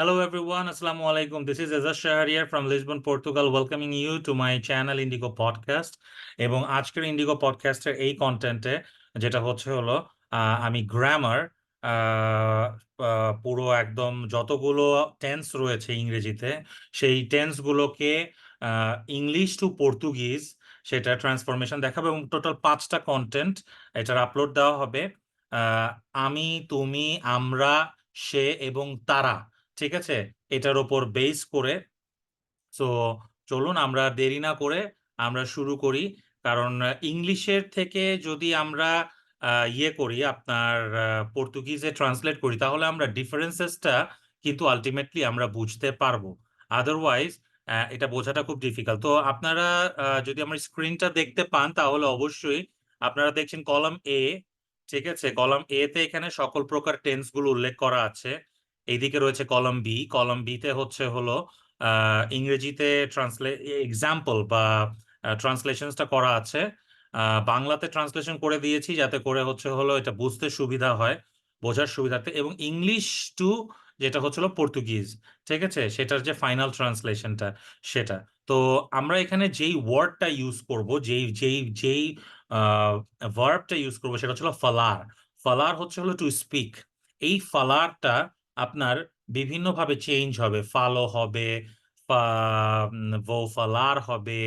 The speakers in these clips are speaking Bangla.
Hello everyone, Assalamu alaikum. This is Azaz Shahariar from Lisbon, Portugal, welcoming you to my channel Indigo Podcast. এবং আজকের ইন্ডিগো পডকাস্টের এই কন্টেন্টে যেটা হচ্ছে হলো আমি গ্রামার পুরো একদম যতগুলো টেন্স রয়েছে ইংরেজিতে সেই টেন্সগুলোকে ইংলিশ টু পর্তুগিজ সেটা ট্রান্সফরমেশন দেখাবো এবং টোটাল পাঁচটা কন্টেন্ট এটার আপলোড দেওয়া হবে আমি তুমি আমরা সে এবং তারা ঠিক আছে? এটার ওপর বেস করে সো চলুন আমরা দেরি না করে আমরা শুরু করি। কারণ ইংলিশের থেকে যদি আমরা ইয়ে করি, আপনার পর্তুগিজে ট্রান্সলেট করি, তাহলে আমরা ডিফারেন্সেসটা কিন্তু আলটিমেটলি আমরা বুঝতে পারব। আদারওয়াইজ এটা বোঝাটা খুব ডিফিকাল্ট তো আপনারা যদি আমার স্ক্রিনটা দেখতে পান, তাহলে অবশ্যই আপনারা দেখছেন কলাম এ ঠিক আছে? কলাম এ তে এখানে সকল প্রকার টেন্সগুলো উল্লেখ করা আছে। এইদিকে রয়েছে কলাম বি কলাম বি তে হচ্ছে হলো ইংরেজিতে ট্রান্সলে এক্সাম্পল বা ট্রান্সলেশনসটা করা আছে। বাংলাতে ট্রান্সলেশন করে দিয়েছি যাতে করে হচ্ছে হলো এটা বুঝতে সুবিধা হয়, বোঝার সুবিধার্থে এবং ইংলিশ টু যেটা হচ্ছিল পর্তুগিজ ঠিক আছে? সেটার যে ফাইনাল ট্রান্সলেশনটা সেটা। তো আমরা এখানে যেই ওয়ার্ডটা ইউজ করব, যেই যেই যেই ভার্বটা ইউজ করব, সেটা হচ্ছিল ফালার ফালার হচ্ছে হলো টু স্পিক এই ফালারটা আপনার বিভিন্নভাবে চেঞ্জ হবে। ফালো হবে ভো ফালার হবে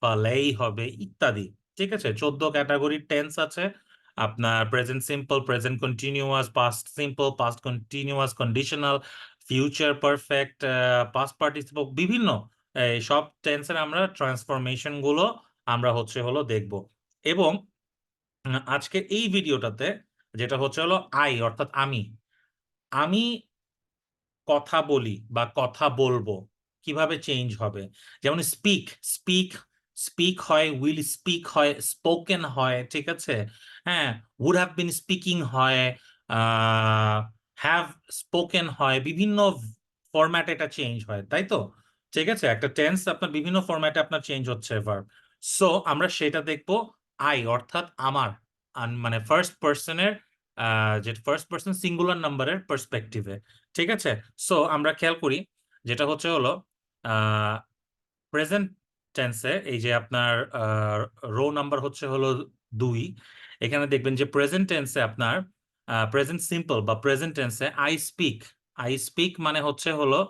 ফালেই হবে ইত্যাদি। ঠিক আছে? চোদ্দ ক্যাটাগরির টেন্স আছে। আপনার present simple present continuous past simple past continuous conditional future perfect past participle বিভিন্ন সব টেন্সের আমরা ট্রান্সফরমেশনগুলো আমরা হচ্ছে হলো দেখব। এবং, আজকে এই ভিডিওটাতে যেটা হচ্ছে হলো আই অর্থাৎ আমি। আমি কথা বলি বা কথা বলব, কীভাবে চেঞ্জ হবে? যেমন স্পিক স্পিক স্পিক হয় উইল স্পিক হয় স্পোকেন হয়, ঠিক আছে? হ্যাঁ উড হ্যাভ বিন স্পিকিং হয় হ্যাভ স্পোকেন হয়, বিভিন্ন ফরম্যাট এটা চেঞ্জ হয়, তাই তো? ঠিক আছে? একটা টেন্স আপনার বিভিন্ন ফরম্যাটে আপনার চেঞ্জ হচ্ছে ভার্ব সো আমরা সেটা দেখব আই অর্থাৎ আমার মানে ফার্স্ট পার্সনের যে ফার্স্ট পার্সন সিঙ্গুলার নাম্বারের পার্সপেক্টিভে ঠিক আছে? সো আমরা খেয়াল করি, যেটা হচ্ছে হলো প্রেজেন্ট টেন্সে এই যে আপনার রো নাম্বার হচ্ছে হলো দুই, এখানে দেখবেন যে প্রেজেন্ট টেন্সে আপনার প্রেজেন্ট সিম্পল বা প্রেজেন্ট টেন্সে আই স্পিক আই স্পিক মানে হচ্ছে হলো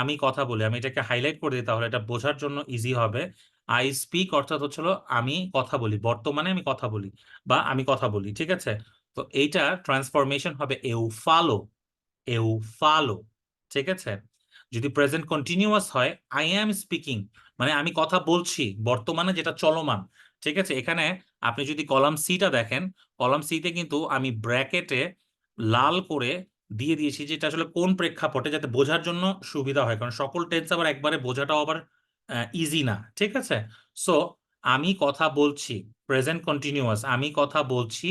আমি কথা বলি, আমি এটাকে হাইলাইট করে দিই, তাহলে এটা বোঝার জন্য ইজি হবে। আই স্পিক অর্থাৎ হচ্ছে হলো, আমি কথা বলি, বর্তমানে আমি কথা বলি বা আমি কথা বলি, ঠিক আছে? তো এইটা ট্রান্সফরমেশন হবে এউ ফালো এউ ফালো ঠিক আছে? যদি প্রেজেন্ট কন্টিনিউয়াস হয় আই অ্যাম স্পিকিং মানে আমি কথা বলছি, বর্তমানে যেটা চলমান, ঠিক আছে? এখানে আপনি যদি কলাম সিটা দেখেন কলাম সিতে কিন্তু আমি ব্র্যাকেটে লাল করে দিয়ে দিয়েছি যেটা আসলে কোন প্রেক্ষাপটে যাতে বোঝার জন্য সুবিধা হয়, কারণ সকল টেন্স আবার একবারে বোঝাটাও আবার ইজি না, ঠিক আছে? সো আমি কথা বলছি প্রেজেন্ট কন্টিনিউয়াস আমি কথা বলছি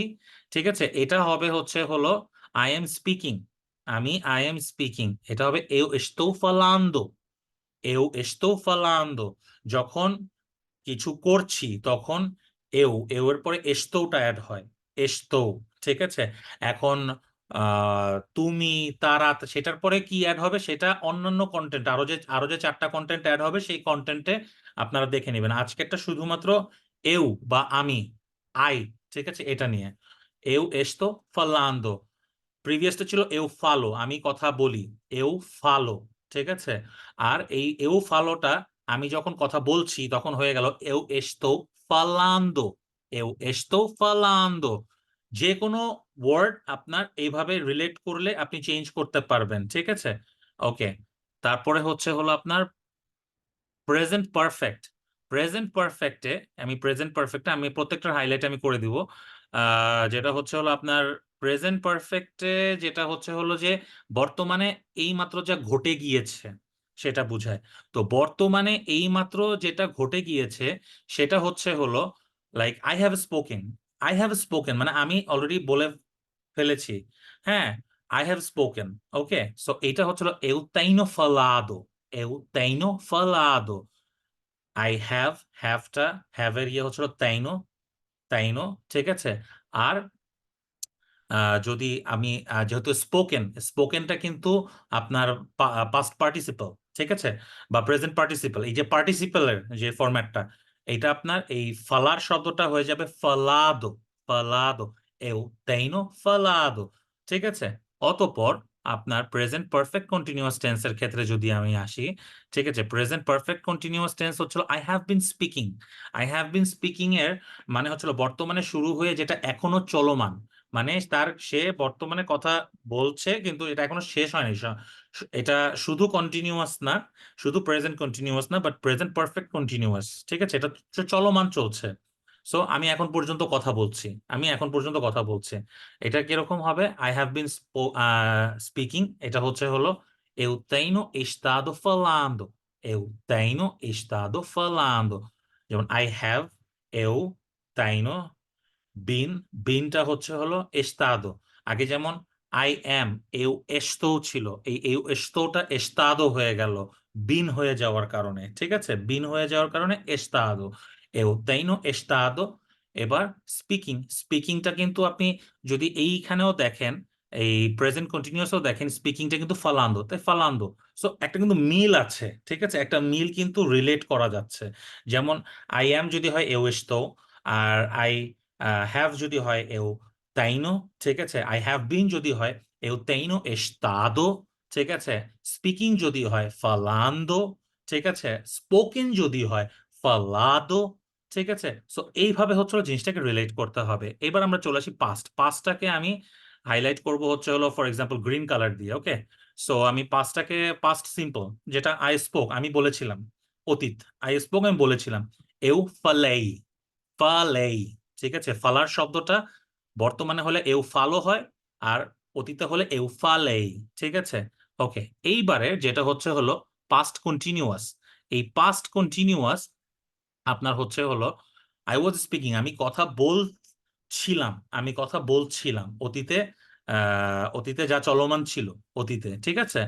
ঠিক আছে? এটা হবে হচ্ছে হলো আই এম স্পিকিং আমি আই এম স্পিকিং এটা হবে, eu estou falando. Eu estou falando. যখন কিছু করছি, তখন এও এও এর পরে estou-টা অ্যাড হয়। Estou, ঠিক আছে? এখন তুমি তারা, সেটার পরে কি অ্যাড হবে? সেটা অন্যান্য কন্টেন্ট আরও যে আরও যে চারটা কন্টেন্ট অ্যাড হবে, সেই কন্টেন্টে আপনারা দেখে নেবেন। আজকেরটা শুধুমাত্র eu বা আমি আই ঠিক আছে? এটা নিয়ে। Eu estou falando. প্রিভিয়াসটা ছিল এও ফালো আমি কথা বলি এও ফালো ঠিক আছে? আর এই এও ফালোটা আমি যখন কথা বলছি, তখন হয়ে গেল এও এস্তো ফালান্দো এও এস্তো ফালান্দো যে কোনো ওয়ার্ড আপনার এইভাবে রিলেট করলে আপনি চেঞ্জ করতে পারবেন, ঠিক আছে? ওকে তারপরে হচ্ছে হলো আপনার প্রেজেন্ট পারফেক্ট প্রেজেন্ট পারফেক্টে আমি প্রেজেন্ট পারফেক্টে আমি প্রত্যেকটার হাইলাইট আমি করে দিব। আহ, যেটা হচ্ছে হলো আপনার প্রেজেন্ট পারফেক্টে যেটা হচ্ছে হলো যে বর্তমানে এই মাত্র যা ঘটে গিয়েছে সেটা বুঝায়। তো বর্তমানে এই মাত্র যেটা ঘটে গিয়েছে সেটা হচ্ছে হলো like I have spoken I have spoken মানে আমি অলরেডি বলে ফেলেছি হ্যাঁ? I have spoken okay so এটা হচ্ছে হলো eu tenho falado eu tenho falado I have হ্যাভটা have এর ইয়ে হচ্ছিল তাইনো তাইনো ঠিক আছে? আর যদি আমি যেহেতু স্পোকেন স্পোকেনটা কিন্তু আপনার পাস্ট পার্টিসিপাল ঠিক আছে? বা প্রেজেন্ট পার্টিসিপাল এই যে পার্টিসিপলের যে ফরম্যাটটা এটা আপনার এই ফালার শব্দটা হয়ে যাবে ফালাদো ফালাদো, এও তাইনো ফালাদো, ঠিক আছে? অতঃপর আপনার প্রেজেন্ট পারফেক্ট কন্টিনিউয়াস টেন্সের ক্ষেত্রে যদি আমি আসি, ঠিক আছে? প্রেজেন্ট পারফেক্ট কন্টিনিউয়াস টেন্স হচ্ছিল I have been speaking I have been speaking এর মানে হচ্ছিল, বর্তমানে শুরু হয়ে যেটা এখনও চলমান। মানে তার, সে বর্তমানে কথা বলছে, কিন্তু এটা এখনও শেষ হয়নি। এটা শুধু কন্টিনিউয়াস না, শুধু প্রেজেন্ট কন্টিনিউয়াস না বাট প্রেজেন্ট পারফেক্ট কন্টিনিউয়াস ঠিক আছে? এটা চলমান চলছে। সো আমি এখন পর্যন্ত কথা বলছি। আমি এখন পর্যন্ত কথা বলছি। এটা কীরকম হবে? আই হ্যাভ বিন স্পিকিং এটা হচ্ছে হলো eu tenho estado falando eu tenho estado falando যেমন আই হ্যাভ eu tenho বিন। বিনটা হচ্ছে হলো এস্তাদো আগে যেমন আই এম এও এস্তো ছিল। এই এও এস্তোটা এস্তাদো হয়ে গেল। বিন হয়ে যাওয়ার কারণে। ঠিক আছে? বিন হয়ে যাওয়ার কারণে এস্তাদো এও তাইনো এস্তাদো এবার স্পিকিং স্পিকিংটা কিন্তু আপনি যদি এইখানেও দেখেন, এই প্রেজেন্ট কন্টিনিউয়াসও দেখেন স্পিকিংটা কিন্তু ফালান্দো। তাই ফালান্দো। সো একটা কিন্তু মিল আছে, ঠিক আছে? একটা মিল কিন্তু রিলেট করা যাচ্ছে। যেমন আই এম যদি হয় এও এস্তো আর আই হ্যাভ যদি হয় এও তাইনো ঠিক আছে? আই হ্যাভ বিন যদি হয় এও তাইনো এস্তাদো ঠিক আছে? স্পিকিং যদি হয় ফালান্দো ঠিক আছে? স্পোকেন যদি হয় ফালাদো ঠিক আছে? সো এইভাবে হচ্ছে হলো জিনিসটাকে রিলেট করতে হবে। এবার আমরা চলে আসি পাস্ট পাস্টটাকে আমি হাইলাইট করব হচ্ছে হলো ফর এক্সাম্পল গ্রিন কালার দিয়ে ওকে সো আমি পাস্টটাকে পাস্ট সিম্পল যেটা আই স্পোক আমি বলেছিলাম, অতীত। আই স্পোক আমি বলেছিলাম। এও ফালেই ফালেই ঠিক আছে? ফালার শব্দটা বর্তমানে হলে এও ফালো হয় আর অতীতে হলে এও ফালেই ঠিক আছে? ওকে এইবারে যেটা হচ্ছে হলো পাস্ট কন্টিনিউয়াস এই পাস্ট কন্টিনিউয়াস আপনার হচ্ছে হলো আই ওয়াজ স্পিকিং আমি কথা বলছিলাম, আমি কথা বলছিলাম অতীতে অতীতে যা চলমান ছিল অতীতে, ঠিক আছে?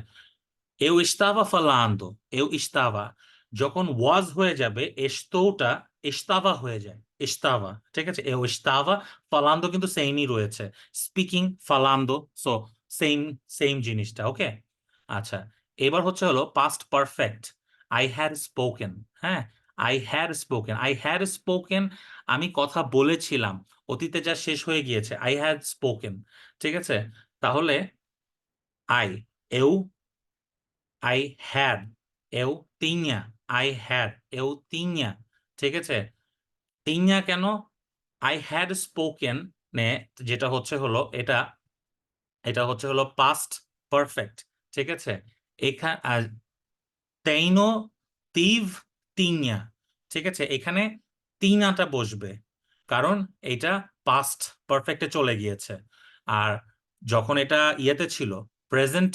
Eu estava falando, eu estava, যখন ওয়াজ হয়ে যাবে এস্তোটা estava হয়ে যায়, estava, ঠিক আছে? Eu estava falando কিন্তু সেইমই রয়েছে speaking falando so same same জিনিসটা ওকে আচ্ছা এবার হচ্ছে হলো past perfect I had spoken হ্যাঁ? I had spoken I had spoken আমি কথা বলেছিলাম। অতীতে যা শেষ হয়ে গিয়েছে আই হ্যাড স্পোকেন ঠিক আছে? তাহলে আই এউ আই had এউ tinha আই had এউ tinha ঠিক আছে? tinha কেন? আই had স্পোকেন নে যেটা হচ্ছে হলো, এটা এটা হচ্ছে হলো past পারফেক্ট ঠিক আছে? এখানে তেইনো তিভ তিনিয়া, ঠিক আছে? এখানে তিনাটা বসবে, কারণ এটা পাস্ট পারফেক্টে চলে গিয়েছে। আর যখন এটা ইয়েতে ছিল প্রেজেন্ট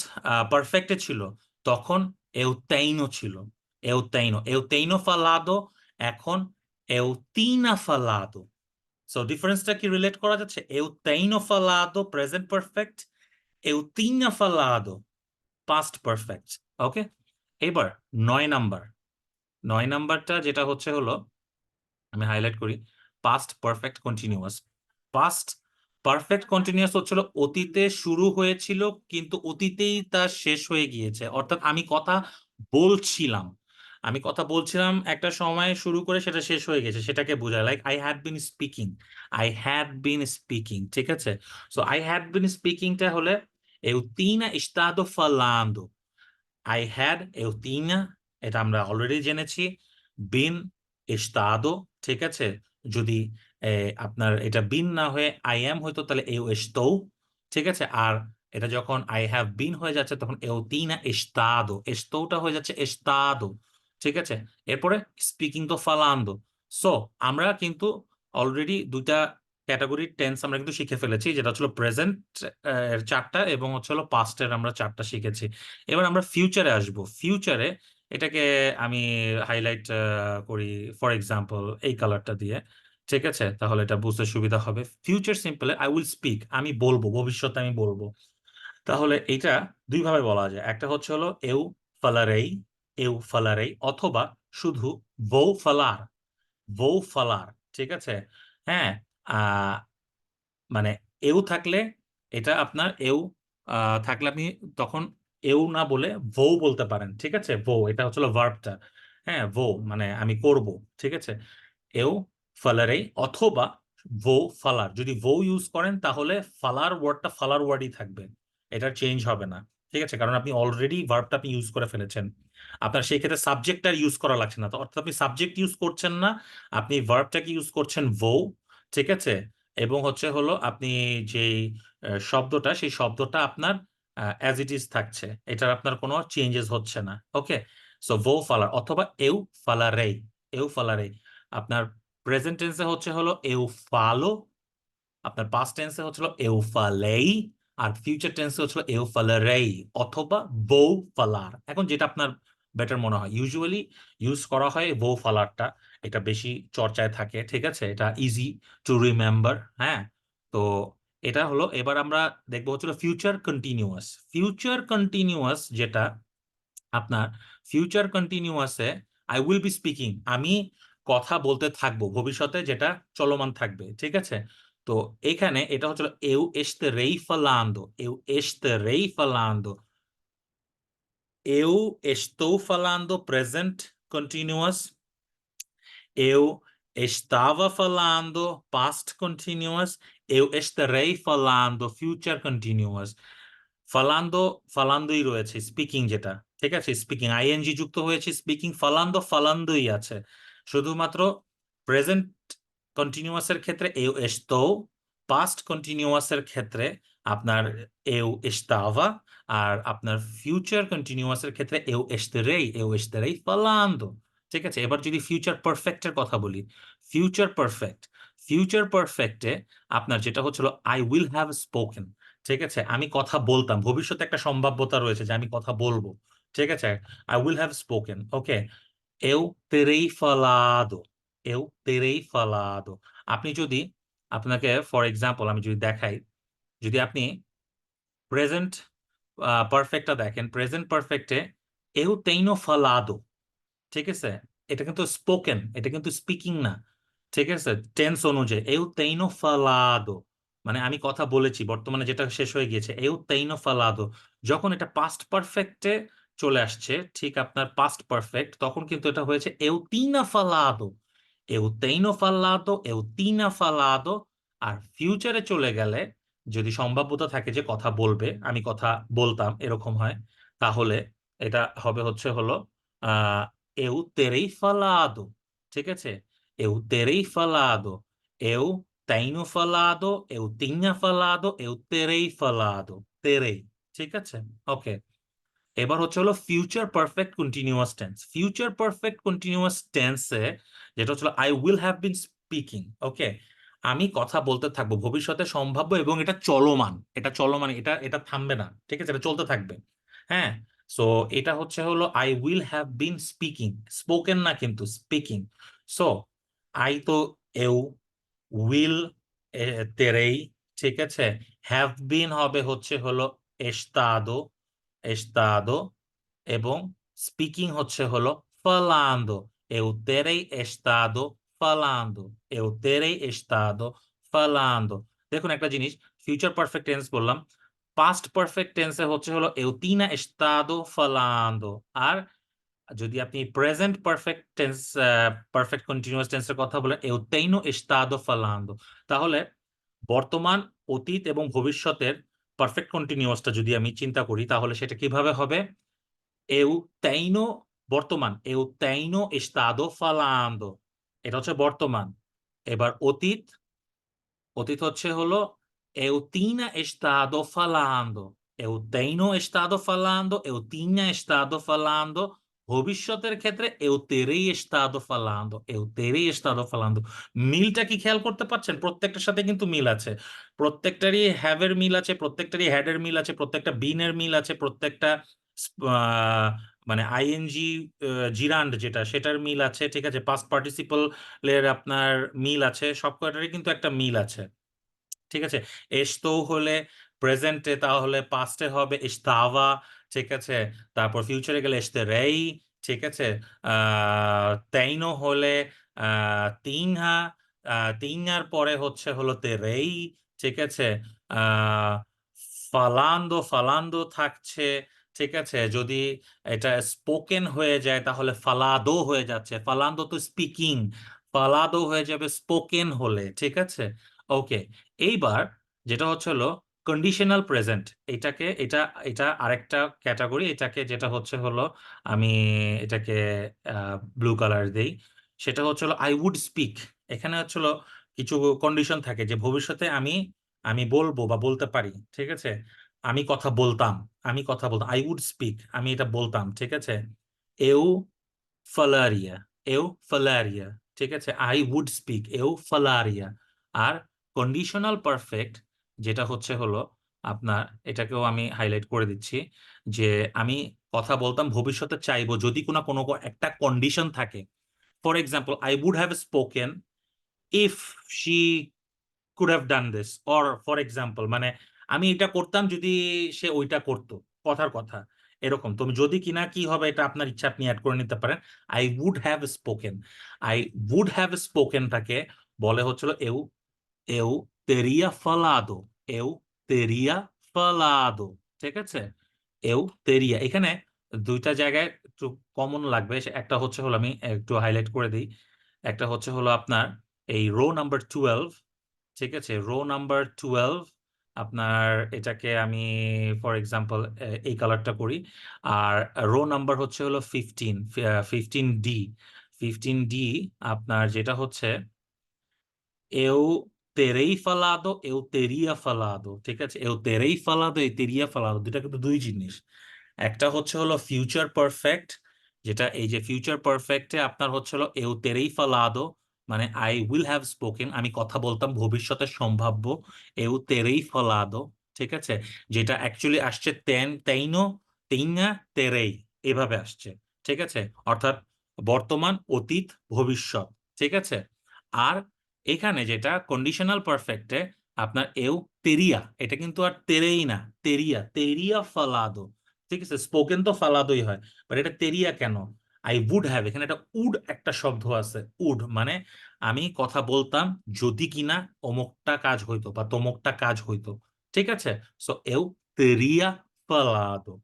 পারফেক্টে ছিল, তখন এউতেইনো ছিল। এউতেইনো এউতেইনো ফালাদো এখন এউতিনা ফালাদো সো ডিফারেন্সটা কি রিলেট করা যাচ্ছে? এউতেইনো ফালাদো প্রেজেন্ট পারফেক্ট এউতিনা ফালাদো পাস্ট পারফেক্ট ওকে এবার, নয় নাম্বার নয় নাম্বারটা যেটা হচ্ছে হলো, আমি হাইলাইট করি past perfect continuous past perfect continuous হচ্ছিল অতীতে শুরু হয়েছিল, কিন্তু অতীতেই তা শেষ হয়ে গিয়েছে। অর্থাৎ আমি কথা বলছিলাম। আমি কথা বলছিলাম একটা সময় শুরু করে সেটা শেষ হয়ে গেছে, সেটাকে বোঝায় like I had been speaking I had been speaking ঠিক আছে? সো আই হ্যাড বিন স্পিকিংটা হলে, eu tinha estado falando. I had, eu tinha এটা আমরা অলরেডি জেনেছি। বিন estado ঠিক আছে? যদি আপনার এটা বিন না হয়ে আই এম হইতো, তাহলে এও estou ঠিক আছে? আর এটা যখন আই হ্যাভ বিন হয়ে যাচ্ছে, তখন eu tinha estado estouটা হয়ে যাচ্ছে estado ঠিক আছে? এরপরে স্পিকিং তো ফালান্দো। সো আমরা কিন্তু অলরেডি দুইটা ক্যাটাগরির টেন্স আমরা কিন্তু শিখে ফেলেছি, যেটা হচ্ছিল প্রেজেন্ট এর চারটা এবং হচ্ছে পাস্টের আমরা চারটা শিখেছি। এবার আমরা ফিউচারে আসব। ফিউচারে এটাকে আমি হাইলাইট করি ফর এক্সাম্পল এই কালারটা দিয়ে। ঠিক আছে? তাহলে এটা বুঝতে সুবিধা হবে। ফিউচার সিম্পলে আই উইল স্পিক আমি বলব ভবিষ্যতে আমি বলব। তাহলে এইটা দুইভাবে বলা যায়। একটা হচ্ছে হলো এউ ফালারেই এউ ফালারেই অথবা শুধু বউ ফালার বউ ফালার ঠিক আছে? হ্যাঁ মানে এও থাকলে এটা আপনার আহ, থাকলে আপনি তখন এও না বলে ভৌ বলতে পারেন, ঠিক আছে? ভৌ এটা হচ্ছিল ভার্বটা হ্যাঁ ভৌ মানে আমি করব, ঠিক আছে? এও, ফালারেই অথবা ভো ফালার যদি ভো ইউজ করেন, তাহলে ফালার ওয়ার্ডটা ফালার ওয়ার্ডই থাকবে। এটা চেঞ্জ হবে না, ঠিক আছে? কারণ আপনি অলরেডি ভার্বটা আপনি ইউজ করে ফেলেছেন। আপনার সেই ক্ষেত্রে সাবজেক্টটা ইউজ করা লাগছে না। তো অর্থাৎ আপনি সাবজেক্ট ইউজ করছেন না, আপনি ভার্বটাকে ইউজ করছেন ভো ঠিক আছে? এবং হচ্ছে হলো আপনি যে শব্দটা, সেই শব্দটা আপনার অ্যাজ ইট ইজ থাকছে। এটার আপনার কোনো চেঞ্জেস হচ্ছে না। ওকে সো ভো ফালার অথবা এউ ফালারেই এও ফালারেই আপনার প্রেজেন্ট টেন্সে হচ্ছে হলো এউ ফালো আপনার পাস্ট টেন্সে হচ্ছিল এউ ফালেই আর ফিউচার টেন্সে হচ্ছিল এও ফালারেই অথবা বউ ফালার এখন যেটা আপনার বেটার মনে হয়। ইউজুয়ালি ইউজ করা হয় বউ ফালারটা এটা বেশি চর্চায় থাকে, ঠিক আছে? এটা ইজি টু রিমেম্বার হ্যাঁ? তো এটা হলো, এবার আমরা দেখব হচ্ছিল ফিউচার কন্টিনিউয়াস ফিউচার কন্টিনিউয়াস যেটা আপনার ফিউচার কন্টিনিউয়াসে আই উইল বি স্পিকিং আমি কথা বলতে থাকব, ভবিষ্যতে যেটা চলমান থাকবে, ঠিক আছে? তো এখানে এটা হচ্ছিল eu estarei falando eu estarei falando eu estou falando present continuous eu estava falando past continuous, eu estarei falando future continuous. ফালান্দো ফালান্দোই রয়েছে স্পিকিং যেটা, ঠিক আছে? স্পিকিং আইএনজি যুক্ত হয়েছে স্পিকিং ফালান্দো ফালান্দোই আছে। শুধুমাত্র প্রেজেন্ট কন্টিনিউয়াসের ক্ষেত্রে এও এস্তো পাস্ট কন্টিনিউয়াসের ক্ষেত্রে আপনার এও এস্তাভা আর আপনার ফিউচার কন্টিনিউয়াসের ক্ষেত্রে এও এস্তেরেই এও এস্তেরেই ফালান্দো ঠিক আছে? এবার যদি ফিউচার পারফেক্টের কথা বলি ফিউচার পারফেক্ট ফিউচার পারফেক্টে আপনার যেটা হচ্ছিল আই উইল হ্যাভ স্পোকেন ঠিক আছে? আমি কথা বলতাম। ভবিষ্যতে একটা সম্ভাব্যতা রয়েছে যে আমি কথা বলব, ঠিক আছে? I will have spoken okay এও তেরেই ফালাদো এও তেরেই ফালাদো আপনি যদি আপনাকে ফর এক্সাম্পল আমি যদি দেখাই, যদি আপনি প্রেজেন্ট পারফেক্টটা দেখেন প্রেজেন্ট পারফেক্টে এও তেইনো ফালাদো ঠিক আছে? এটা কিন্তু স্পোকেন এটা কিন্তু স্পিকিং না। ঠিক আছে? টেন্স অনুযায়ী এও তেইনো ফালাদো মানে আমি কথা বলেছি, বর্তমানে যেটা শেষ হয়ে গিয়েছে এও তেইনো ফালাদো যখন এটা পাস্ট পারফেক্টে চলে আসছে, ঠিক আপনার পাস্ট পারফেক্ট তখন কিন্তু এটা হয়েছে এও তিনা ফালাদো এও তেইনো ফালাদো এও তিনা ফালাদো আর ফিউচারে চলে গেলে, যদি সম্ভাব্যতা থাকে যে কথা বলবে, আমি কথা বলতাম, এরকম হয়, তাহলে এটা হবে হচ্ছে হলো, আহ eu terei falado, ঠিক আছে? Eu terei falado, eu tenho falado, eu tinha falado, eu terei falado, terei, ঠিক আছে? এবার হচ্ছে হলো future perfect continuous tense future perfect continuous টেন্সে যেটা হচ্ছে I will have been speaking okay আমি কথা বলতে থাকব, ভবিষ্যতে সম্ভাব্য এবং এটা চলমান এটা চলমান, এটা এটা থামবে না, ঠিক আছে? এটা চলতে থাকবে হ্যাঁ? সো এটা হচ্ছে হলো I will have been speaking spoken না কিন্তু স্পিকিং সো আই তো এও উইল তেরেই, ঠিক আছে? হ্যাভ বিন হবে হচ্ছে হলো, এস্তাদো এস্তাদো এবং স্পিকিং হচ্ছে হলো falando eu terei estado falando eu terei estado falando দেখুন একটা জিনিস ফিউচার পারফেক্ট টেন্স বললাম পাস্ট পারফেক্ট টেন্সে হচ্ছে হলো tinha estado falando আর যদি আপনি present perfect tense perfect continuous টেন্সের কথা বলেন tenho estado falando তাহলে বর্তমান, অতীত এবং ভবিষ্যতের পারফেক্ট কন্টিনিউয়াসটা যদি আমি চিন্তা করি, তাহলে সেটা কীভাবে হবে? eu tenho বর্তমান eu tenho estado falando এটা হচ্ছে বর্তমান। এবার অতীত অতীত হচ্ছে হলো eu tinha estado falando, eu tenho estado falando, eu tinha estado falando. ভবিষ্যতের ক্ষেত্রে terei estado falando, eu terei estado falando মিলটা কি খেয়াল করতে পারছেন? প্রত্যেকটার সাথে কিন্তু মিল আছে। প্রত্যেকটারই হ্যাভ এর মিল আছে, প্রত্যেকটারই হ্যাড এর মিল আছে, প্রত্যেকটা বিন এর মিল আছে, প্রত্যেকটা মানে আইএনজি জিরান্ড যেটা, সেটার মিল আছে, ঠিক আছে? পাস্ট পার্টিসিপল এর আপনার মিল আছে সব কয়টারই কিন্তু একটা মিল আছে। ঠিক আছে? এসতো হলে প্রেজেন্টে তাহলে পাস্টে হবে এস্তাভা ঠিক আছে? তারপর ফিউচারে গেলে এসতে রেই, ঠিক আছে? তেইনো হলে তিনহা আহ তিনহার পরে হচ্ছে হলো তে রেই, ঠিক আছে? ফালান্দো ফালান্দো থাকছে, ঠিক আছে? যদি এটা স্পোকেন হয়ে যায় তাহলে ফালাদো হয়ে যাচ্ছে। ফালান্দো তো স্পিকিং ফালাদো হয়ে যাবে স্পোকেন হলে, ঠিক আছে? ওকে এইবার যেটা হচ্ছে হলো কন্ডিশনাল প্রেজেন্ট এটাকে, এটা এটা আরেকটা ক্যাটাগরি এটাকে যেটা হচ্ছে হলো আমি এটাকে ব্লু কালার দেই, সেটা হচ্ছে হলো আই উড স্পিক এখানে হচ্ছে হলো কিছু কন্ডিশন থাকে যে ভবিষ্যতে আমি আমি বলব বা বলতে পারি, ঠিক আছে? আমি কথা বলতাম, আমি কথা বলতাম আই উড স্পিক আমি এটা বলতাম, ঠিক আছে? এও ফালারিয়া এও ফালারিয়া, ঠিক আছে? আই উড স্পিক এও ফালারিয়া, আর কন্ডিশনাল পারফেক্ট যেটা হচ্ছে হলো আপনার, এটাকেও আমি হাইলাইট করে দিচ্ছি, যে আমি কথা বলতাম ভবিষ্যতে চাইব যদি কোনো কোনো একটা কন্ডিশন থাকে। For example I would have spoken if she could have done this or for example মানে আমি এটা করতাম যদি সে ওইটা করতো, কথার কথা, এরকম। তুমি যদি কিনা কি হবে এটা আপনার ইচ্ছা, আপনি অ্যাড করে নিতে পারেন। I would have spoken I would have স্পোকেনটাকে বলে হচ্ছিল এউ এউ তেরিয়া ফালাদো এউ তেরিয়া ফালাদো ঠিক আছে? এউ তেরিয়া এখানে দুইটা জায়গায় একটু কমন লাগবে। একটা হচ্ছে হলো আমি একটু হাইলাইট করে দিই। একটা হচ্ছে হলো আপনার এই রো নাম্বার টুয়েলভ ঠিক আছে? রো নাম্বার টুয়েলভ আপনার এটাকে আমি ফর এক্সাম্পল এই কালারটা করি। আর রো নাম্বার হচ্ছে হলো fifteen fifteen D fifteen D আপনার যেটা হচ্ছে, eu terei falado, eu teria falado, ঠিক আছে? Eu terei falado, eu teria falado দুটা কিন্তু দুই জিনিস। একটা হচ্ছে হলো ফিউচার পারফেক্ট যেটা এই যে ফিউচার পারফেক্টে আপনার হচ্ছে হলো eu terei falado মানে আই উইল হ্যাভ স্পোকেন আমি কথা বলতাম ভবিষ্যতে সম্ভাব্য, eu terei falado, ঠিক আছে? যেটা অ্যাকচুয়ালি আসছে তেন, তেইনো তেইনা তেরেই, এভাবে আসছে, ঠিক আছে? অর্থাৎ বর্তমান, অতীত, ভবিষ্যৎ, ঠিক আছে? আর এখানে যেটা কন্ডিশনাল পারফেক্টে আপনার এও তেরিয়া এটা কিন্তু আর তেরেই না, তেরিয়া তেরিয়া ফালাদো, ঠিক আছে? স্পোকেন তো ফালাদোই হয় বাট এটা তেরিয়া কেন? আই উড হ্যাভ এখানে একটা উড একটা শব্দ আছে উড মানে আমি কথা বলতাম যদি কিনা অমুকটা কাজ হইতো বা তমুকটা কাজ হইতো, ঠিক আছে? সো এও তেরিয়া ফালাদো,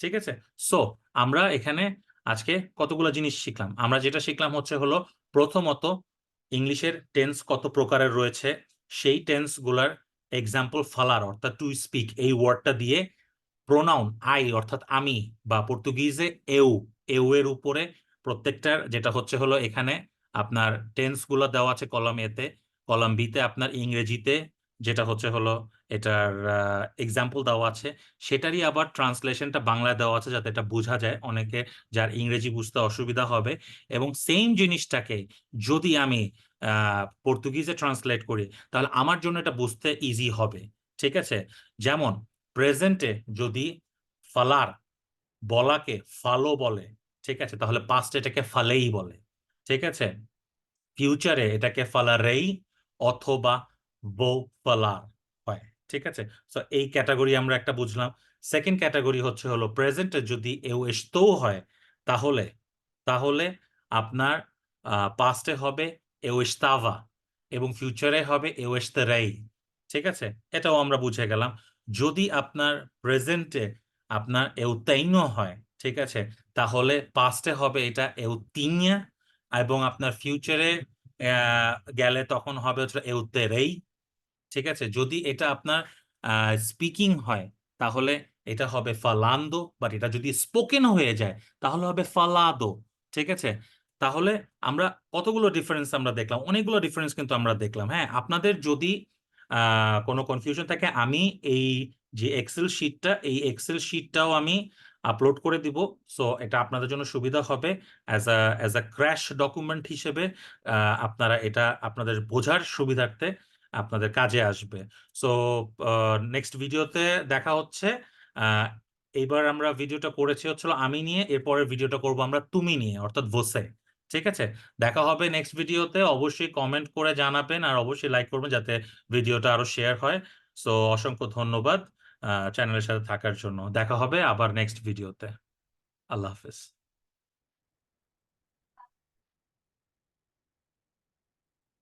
ঠিক আছে? সো আমরা এখানে আজকে কতগুলো জিনিস শিখলাম? আমরা যেটা শিখলাম হচ্ছে হলো প্রথমত ইংলিশের টেন্স কত প্রকারের রয়েছে, সেই টেন্সগুলার এক্সাম্পল ফালার, অর্থাৎ টু স্পিক এই ওয়ার্ডটা দিয়ে প্রোনাউন আই অর্থাৎ আমি, বা পর্তুগিজে এউ এউ এর উপরে প্রত্যেকটার যেটা হচ্ছে হলো এখানে আপনার টেন্সগুলো দেওয়া আছে কলাম এতে, কলাম বিতে আপনার ইংরেজিতে যেটা হচ্ছে হলো এটার এক্সাম্পল দেওয়া আছে। সেটারই আবার ট্রান্সলেশনটা বাংলায় দেওয়া আছে যাতে এটা বোঝা যায়। অনেকে যার ইংরেজি বুঝতে অসুবিধা হবে। এবং সেম জিনিসটাকে যদি আমি পর্তুগিজে ট্রান্সলেট করি, তাহলে আমার জন্য এটা বুঝতে ইজি হবে। ঠিক আছে? যেমন প্রেজেন্টে যদি ফালার বলাকে ফালো বলে, ঠিক আছে? তাহলে পাস্ট এটাকে ফালেই বলে। ঠিক আছে? ফিউচারে এটাকে ফালারেই অথবা বো ফালার হয়, ঠিক আছে? সো এই ক্যাটাগরি আমরা একটা বুঝলাম। সেকেন্ড ক্যাটাগরি হচ্ছে হলো প্রেজেন্টে যদি এও এসতেও হয়, তাহলে তাহলে আপনার পাস্টে হবে এও এস্তাভা এবং ফিউচারে হবে এও এস্তেরাই, ঠিক আছে? এটাও আমরা বুঝে গেলাম। যদি আপনার প্রেজেন্টে আপনার এও তেইনো হয়, ঠিক আছে? তাহলে পাস্টে হবে এটা এও তিনিয়া এবং আপনার ফিউচারে গেলে তখন হবে হচ্ছে এও তেরেই ঠিক আছে? যদি এটা আপনার স্পিকিং হয়, তাহলে এটা হবে ফালান্দো বাট এটা যদি স্পোকেন হয়ে যায়, তাহলে হবে ফালাদো, ঠিক আছে? তাহলে আমরা কতগুলো ডিফারেন্স আমরা দেখলাম? অনেকগুলো ডিফারেন্স কিন্তু আমরা দেখলাম হ্যাঁ? আপনাদের যদি কোনো কনফিউশন থাকে, আমি এই যে এক্সেল শিটটা এই এক্সেল শিটটাও আমি আপলোড করে দিব সো এটা আপনাদের জন্য সুবিধা হবে। As a as a crash document হিসেবে আপনারা এটা আপনাদের বোঝার সুবিধার্থে আপনাদের কাজে আসবে। সো নেক্সট ভিডিওতে দেখা হচ্ছে। এইবার আমরা ভিডিওটা করেছি হচ্ছিল আমি নিয়ে, এরপরের ভিডিওটা করব আমরা তুমি নিয়ে, অর্থাৎ ভোসে ঠিক আছে? দেখা হবে নেক্সট ভিডিওতে অবশ্যই কমেন্ট করে জানাবেন আর অবশ্যই লাইক করবেন যাতে ভিডিওটা আরও শেয়ার হয়। সো অসংখ্য ধন্যবাদ চ্যানেলের সাথে থাকার জন্য। দেখা হবে আবার নেক্সট ভিডিওতে আল্লাহ হাফেজ।